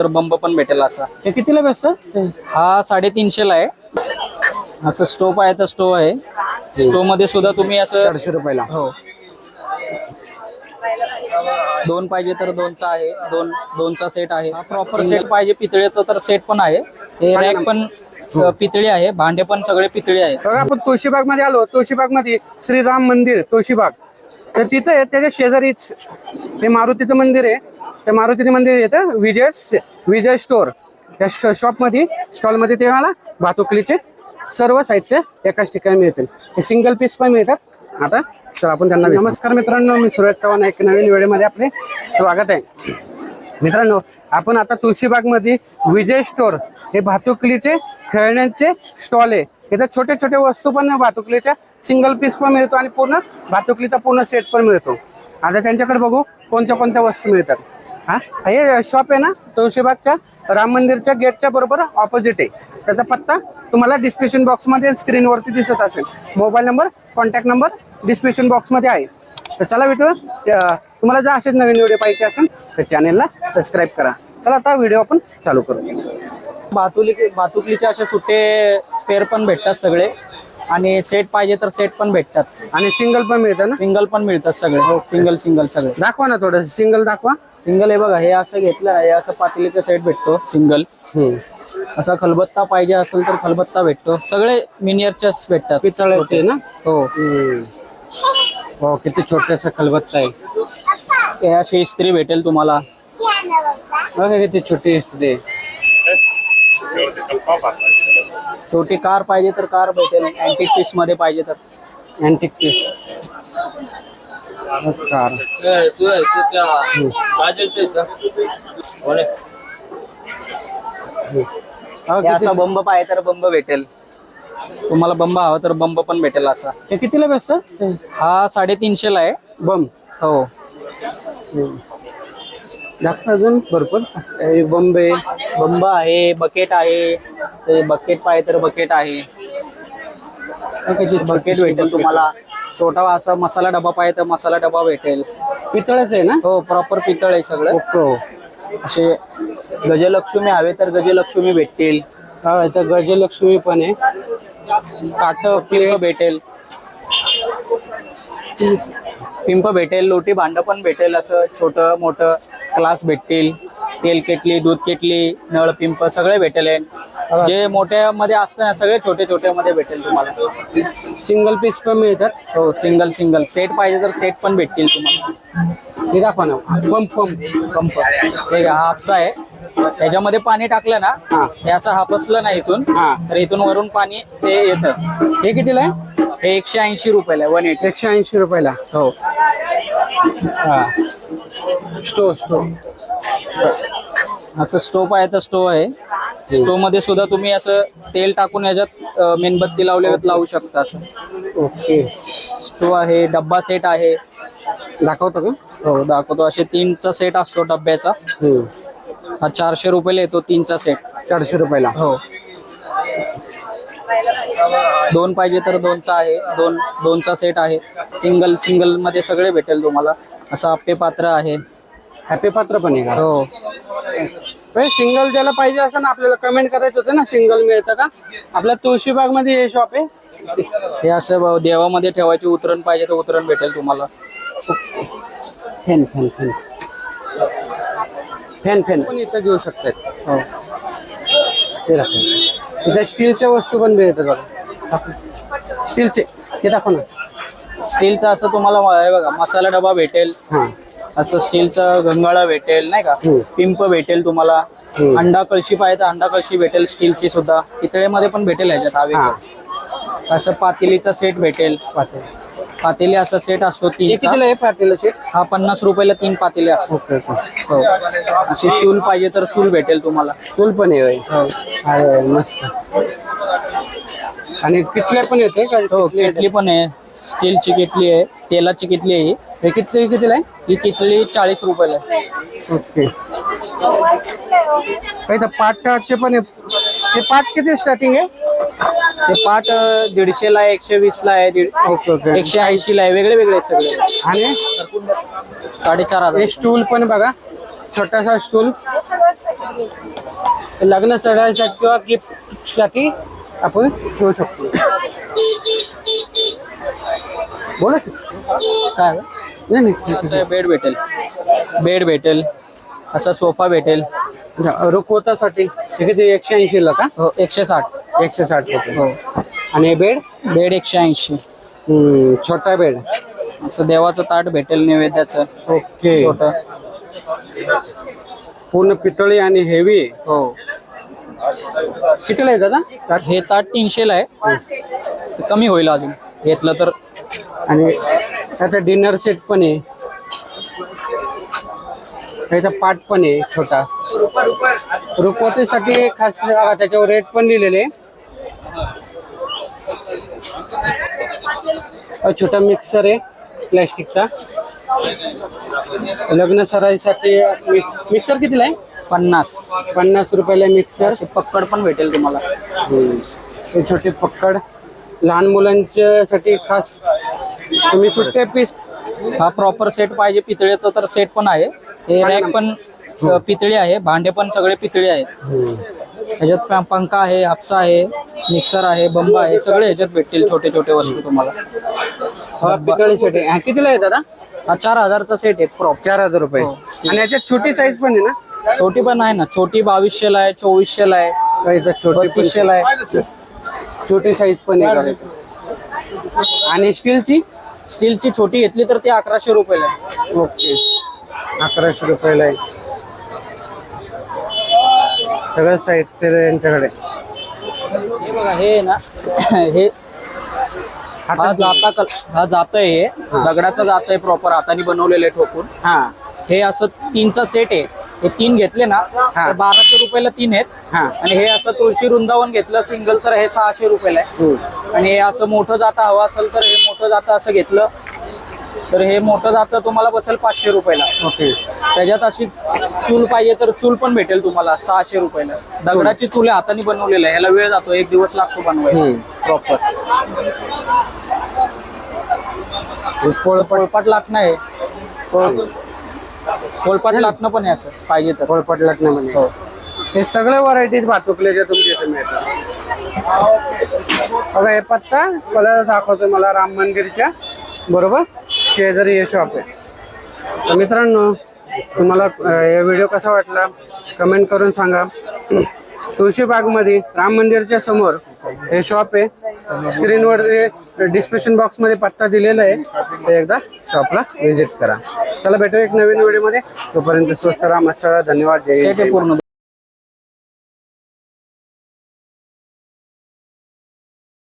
तर बंब पण भेटेल असा. हे कितीला बसतं? हा. साडेतीनशे ला आहे. असं स्टोव आहे तर स्टोव आहे. स्टोवमध्ये सुद्धा तुम्ही असं चारशे रुपयाला. हो. दोन पाहिजे तर दोनचा आहे. दोन दोनचा सेट आहे. प्रॉपर सेट पाहिजे पितळेचं तर सेट पण आहे. हे रॅक पण पितळी आहे भांडे पण सगळे पितळी आहे बघा आपण तुळशीबागमध्ये आलो तुळशीबागमध्ये श्रीराम मंदिर तुळशीबाग. तर तिथं त्याच्या शेजारीच ते मारुतीचं मंदिर आहे. त्या मारुतीचं मंदिर येतं विजय विजय स्टोर त्या शॉपमध्ये स्टॉलमध्ये ते मला भातुकलीचे सर्व साहित्य एकाच ठिकाणी मिळतील. हे सिंगल पीस पण मिळतात. आता चला आपण त्यांना नमस्कार मित्रांनो मी सुरेश चव्हाण एक नवीन व्हिडिओमध्ये आपले स्वागत आहे. मित्रांनो आपण आता तुळशीबागमध्ये विजय स्टोर हे भातुकलीचे खेळण्यांचे स्टॉल आहे. इथं छोटे छोटे वस्तू पण भातुकलीच्या सिंगल पीस पण मिळतो आणि पूर्ण भातुकलीचा पूर्ण सेट पण मिळतो. आता त्यांच्याकडे बघू कोणत्या कोणत्या वस्तू मिळतात. हा? हे शॉप आहे ना तुळशीबागच्या राम मंदिरच्या गेटच्या बरोबर ऑपोजिट आहे. त्याचा पत्ता तुम्हाला डिस्क्रिप्शन बॉक्समध्ये स्क्रीनवरती दिसत असेल. Mobile number contact number description बॉक्समध्ये आहे. तर चला भेटू तुम्हाला जर असेच नवीन व्हिडिओ पाहिजे असेल तर चॅनेलला सबस्क्राईब करा. चला आता व्हिडिओ आपण चालू करू. भातुली भातुकलीचे असे सुट्टे स्पेअर पण भेटतात सगळे. आणि सेट पाहिजे तर सेट पण भेटतात. आणि सिंगल पण मिळतं ना? सिंगल पण मिळतात सगळे. सिंगल सिंगल सगळे. दाखवा ना थोडं सिंगल दाखवा. सिंगल हे बघा हे असं घेतलं हे असं पातेलीचा सेट भेटतो सिंगल असा खलबत्ता पाहिजे असेल तर खलबत्ता भेटतो. सगळे मिनियरचेच भेटतात. पितळाचे ना? हो. हो किती छोट्यासा खलबत्ता आहे. अशी इस्त्री भेटेल तुम्हाला. बघा किती छोटी असते छोटी कार पाहिजे तर कार भेटेल. अँटिक पीसमध्ये पाहिजे तर. Antique piece car. हे असा बंब पाहिजे तर बंब भेटेल. तुम्हाला बंब हवा तर बंब पण भेटेल असा. हे कितीला बसतं? हा साडेतीनशे ला आहे. बम हो. जास्त अजून भरपूर? हे बॉम्बे. बंब आहे बकेट आहे. ते बकेट पाहिजे तर बकेट आहे. बकेट भेटेल तुम्हाला. छोटा असा मसाला डबा पाहिजे तर मसाला डबा भेटेल. पितळच आहे ना? हो प्रॉपर पितळ आहे सगळं. ओके असे गजलक्ष्मी हवे तर गजलक्ष्मी भेटतील. हा इथं गजलक्ष्मी पण आहे. काट पिंप भेटेल. पिंप भेटेल लोटी भांड पण भेटेल असं छोटं मोठं क्लास भेटतील तेल केटली दूध केटली नळ पिंप सगळे भेटेल. जे मोठ्या मध्ये असतं ना सगळे छोटे छोट्या मध्ये भेटेल तुम्हाला. सिंगल पीस पण मिळतात? हो सिंगल सिंगल. सेट पाहिजे तर सेट पण भेटतील तुम्हाला. हे दाखवा ना. पंप पंप पंप हे हा हापसा आहे. त्याच्यामध्ये पाणी टाकलं ना हा. असं हापसलं ना इथून. हा. तर इथून वरून पाणी ते येतं. हे कितीला आहे? हे एकशे ऐंशी रुपयाला वन एटी एकशे ऐंशी रुपयाला. हो. हा. स्टो स्टो. असं स्टोव आहे तर स्टोव आहे. स्टोवमध्ये सुद्धा तुम्ही असं तेल टाकून याच्यात मेणबत्ती लावल्यावर लावू शकता असं. ओके. स्टोव आहे डब्बा सेट आहे. दाखवतो का? हो दाखवतो. असे तीनचा सेट असतो डब्याचा. हम्म. हा चारशे रुपयाला येतो तीनचा सेट. चारशे रुपयाला. हो. दोन पाहिजे तर दोनचा आहे. दोन दोनचा सेट आहे. सिंगल सिंगलमध्ये सगळे भेटेल तुम्हाला. असं आप्पे पात्र आहे. हॅपी पात्र पण आहे का? हो. सिंगल ज्याला पाहिजे असं ना आपल्याला कमेंट करायचं होतं ना सिंगल मिळतं का? आपल्या तुळशीबागमध्ये हे शॉप आहे. हे असं देवामध्ये ठेवायचे उतरण पाहिजे तर उतरण भेटेल तुम्हाला. Fan fan fan fan fan पण इथं घेऊ शकतात हो. ते दाखव इथं स्टीलच्या वस्तू पण मिळतात बघा. स्टीलचे. ते दाखव ना. स्टीलचं असं तुम्हाला हे बघा मसाला डबा भेटेल. हां. असं स्टीलचं गंगाळा भेटेल नाही का? हम्म. पिंप भेटेल तुम्हाला. हम्म. अंडा कळशी पाहिजे तर अंडा कळशी भेटेल स्टीलची सुद्धा. पितळेमध्ये पण भेटेल ह्याच्यात हां हवे असं पातेलीचा सेट भेटेल. पातेल. पातेली असा सेट असतो हे तीनचा कितीला आहे पातेलं सेट? हा पन्नास रुपयाला तीन पातेले असतो ओके ओके. हो. अशी चूल पाहिजे तर चूल भेटेल तुम्हाला. चूल पण आहे होय. हो. अरे मस्त. आणि किटल्या पण येते का? हो केटली पण आहे. स्टीलची किटली आहे. तेलाची किटली आहे ही. हे किती कितीला आहे? ही किटली चाळीस रुपयाला आहे. ओके. काही तर पाटाचे पण आहे. हे पाट किती स्टार्टिंग आहे? ते पाट अं, दीडशेला आहे एकशे वीसला आहे दीड ओके ओके. एकशे ऐंशीला आहे वेगळे वेगळे आहेत सगळे. आणि? साडेचार हजार. हे स्टूल पण बघा. छोटासा स्टूल लग्न चढायसाठी किंवा गिफ्टसाठी आपण घेऊ शकतो. बोला की. काय? नाही नाही असं बेड भेटेल. बेड भेटेल. असा सोफा भेटेल. रुकवतासाठी हे किती एकशे ऐंशी ला का? हो एकशे साठ. एकशे साठ रुपये हो. आणि बेड? बेड एकशे ऐंशी. हम्म, छोटा बेड. असं देवाचं ताट भेटेल नैवेद्याचं. ओके. छोट. पूर्ण पितळी आणि हेवी. हो. कितीला आहे दादा? हे ताट तीनशेला आहे. ते कमी होईल अजून. घेतलं तर. आणि त्याचा डिनर सेट पण आहे. त्याचा पाट पण आहे छोटा. रुकवतेसाठी खास त्याच्यावर रेट पण लिहिलेले अ, छोटा मिक्सर आहे प्लॅस्टिकचा लग्न सराईसाठी मिक्सर कितीला आहे? पन्नास. पन्नास रुपयाला मिक्सर पक्कड पण भेटेल तुम्हाला. हे छोटे पक्कड. लहान मुलांच्या साठी खास. तुम्ही सुट्टे पीस हा प्रॉपर सेट पाहिजे. पितळेचा तर सेट पण आहे. हे रॅक पण अ, पितळी आहे. भांडे पण सगळे पितळी आहेत. ह्याच्यात प- पंखा आहे हापसा आहे. मिक्सर आहे बंब आहे सगळे ह्याच्यात भेटतील छोटे छोटे वस्तू तुम्हाला. हा पितळीसाठी हा कितीला आहे दादा? हा चार हजारचा सेट आहे. प्रॉपर चार हजार रुपये. आणि याच्यात छोटी साईज पण आहे ना? छोटी पण आहे ना. छोटी बावीसशेला आहे चोवीसशेला आहे. का इथं छोटी पण बत्तीसशेला आहे. छोटी साईज पण आहे. का? आणि स्टीलची? स्टीलची छोटी घेतली तर ती अकराशे रुपयाला आहे. ओके. अकराशे रुपयाला आहे. सगळं साहित्य यांच्याकडे. हे बघा हे आहे ना हे हा जाता कल हा जात आहे हे. दगडाचा जात आहे प्रॉपर हाताने बनवलेले ठोकून. हा. हे असं तीनचा सेट आहे. हे तीन घेतले ना तर बाराशे रुपयाला तीन आहेत. हा. आणि हे असं तुळशी वृंदावन घेतलं सिंगल तर हे सहाशे रुपयाला आहे. हम्म. आणि हे असं मोठं जाता हवं असेल तर हे मोठं जातं असं घेतलं तर हे मोठं जातं तुम्हाला बसेल पाचशे रुपयाला. ओके. त्याच्यात अशी चूल पाहिजे तर चूल पण भेटेल तुम्हाला सहाशे रुपयाला. दगडाची चूल. आहे हाताने बनवलेलं आहे याला वेळ जातो एक दिवस लागतो बनवायला. हम्म. प्रॉपर पोळपाट लाटणं आहे पोळपाट लाटणं पण आहे असं पाहिजे तर. पोळपट लग्नामध्ये हो. हे सगळे व्हरायटीज भातुकल्याच्या तुमच्या इथे मिळतात. बघा हे पत्ता मला दाखवतो मला राम मंदिरच्या. बरोबर? शेजारी हे शॉप आहे. तर मित्रांनो तुम्हाला हे व्हिडिओ कसा वाटला? कमेंट करून सांगा. तुळशीबागमध्ये राम मंदिरच्या समोर हे शॉप आहे. स्क्रीनवर डिस्क्रिप्शन बॉक्समध्ये पत्ता दिलेला आहे. ते एकदा शॉपला व्हिजिट करा. चला भेटू एक नवीन व्हिडिओमध्ये तोपर्यंत स्वस्त राम मस्त धन्यवाद. जय पूर्ण.